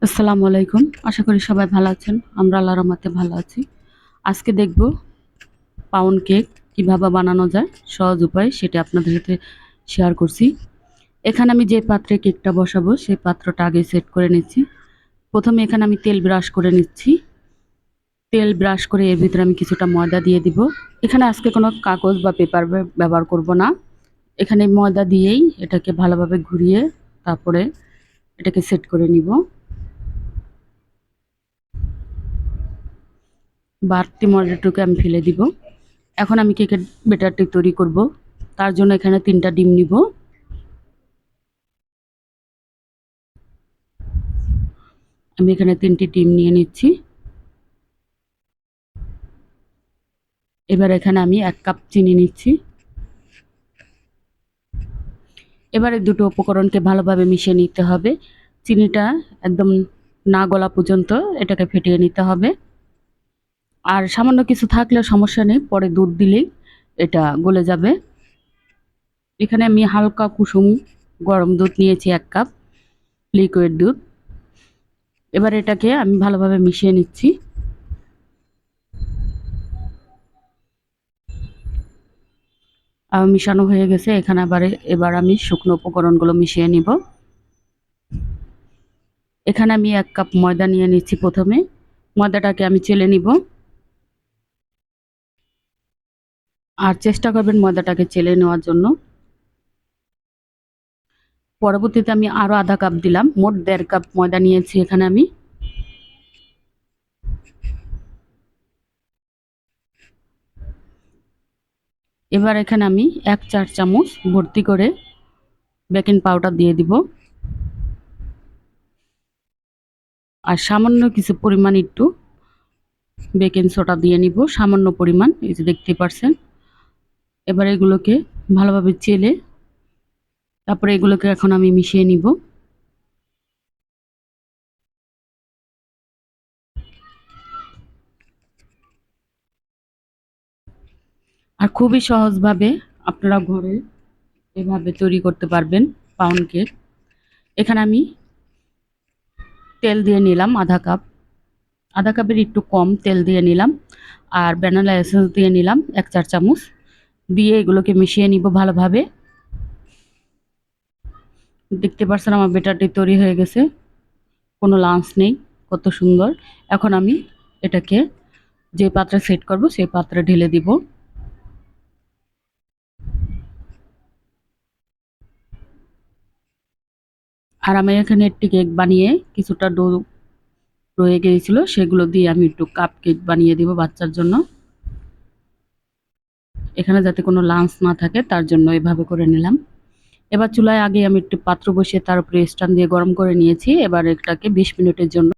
আসসালামু আলাইকুম। আশা করি সবাই ভালো আছেন। আমরা আল্লাহর রহমতে ভালো আছি। আজকে দেখব পাউন্ড কেক কীভাবে বানানো যায়, সহজ উপায় সেটা আপনাদের সাথে শেয়ার করছি। এখানে আমি যে পাত্রে কেকটা বসাবো, সেই পাত্রটা আগে সেট করে নিচ্ছি। প্রথমে এখানে আমি তেল ব্রাশ করে নিচ্ছি। তেল ব্রাশ করে এর ভিতরে আমি কিছুটা ময়দা দিয়ে দিব। এখানে আজকে কোনো কাগজ বা পেপার ব্যবহার করব না। এখানে ময়দা দিয়েই এটাকে ভালোভাবে ঘুরিয়ে তারপরে এটাকে সেট করে নিব। বাড়তি ময়দাটুকু আমি ফেলে দিব। এখন আমি কেকের বেটারটি তৈরি করব। তার জন্য এখানে তিনটা ডিম নিব। আমি এখানে তিনটি ডিম নিয়ে নিচ্ছি। এবার এখানে আমি এক কাপ চিনি নিচ্ছি। এবারে দুটো উপকরণকে ভালোভাবে মিশিয়ে নিতে হবে। চিনিটা একদম না গলা পর্যন্ত এটাকে ফেটিয়ে নিতে হবে। আর সামান্য কিছু থাকলে সমস্যা নেই, পরে দুধ দিলেই এটা গলে যাবে। এখানে আমি হালকা কুসুম গরম দুধ নিয়েছি এক কাপ লিকুইড দুধ। এবার এটাকে আমি ভালোভাবে মিশিয়ে নিচ্ছি। মিশানো হয়ে গেছে, এখানে আবার, এবার আমি শুকনো উপকরণগুলো মিশিয়ে নিব। এখানে আমি এক কাপ ময়দা নিয়ে নিচ্ছি প্রথমে। ময়দাটাকে আমি চেলে নিব। আর চেষ্টা করবেন ময়দাটাকে চেলে নেওয়ার জন্য। পরবর্তীতে আমি আরও আধা কাপ দিলাম, মোট দেড় কাপ ময়দা নিয়েছি এখানে আমি। এবার এখানে আমি এক চার চামচ ভর্তি করে বেকিং পাউডার দিয়ে দিব। আর সামান্য কিছু পরিমাণ একটু বেকিং সোডা দিয়ে নিব, সামান্য পরিমাণ, এই যে দেখতে পারছেন এবার এগুলোকে ভালোভাবে চেলে তারপরে এগুলোকে এখন আমি মিশিয়ে নিব। আর খুবই সহজভাবে আপনারা ঘরে এভাবে তৈরি করতে পারবেন পাউন্ড কেক। এখানে আমি তেল দিয়ে নিলাম আধা কাপ। আধা কাপের একটু কম তেল দিয়ে নিলাম আর ব্যানালা এসেন্স দিয়ে নিলাম এক চার চামচ দিয়ে এগুলোকে মিশিয়ে নিব ভালোভাবে। দেখতে পাচ্ছেন আমার বেটারটি তৈরি হয়ে গেছে। কোনো লাঞ্চ নেই, কত সুন্দর। এখন আমি এটাকে যে পাত্রে সেট করব সেই পাত্রে ঢেলে দিব। আর আমি এখানে একটি কেক বানিয়ে কিছুটা ডো রয়ে গিয়েছিল, সেগুলো দিয়ে আমি একটু কাপ কেক বানিয়ে দিব বাচ্চার জন্য। এখানে যাতে কোনো লাঞ্চ না থাকে, তার জন্য এভাবে করে নিলাম। এবার চুলায় আগে আমি একটু পাত্র বসিয়ে তার উপরে স্ট্যান্ড দিয়ে গরম করে নিয়েছি। এবার এটাকে বিশ মিনিটের জন্য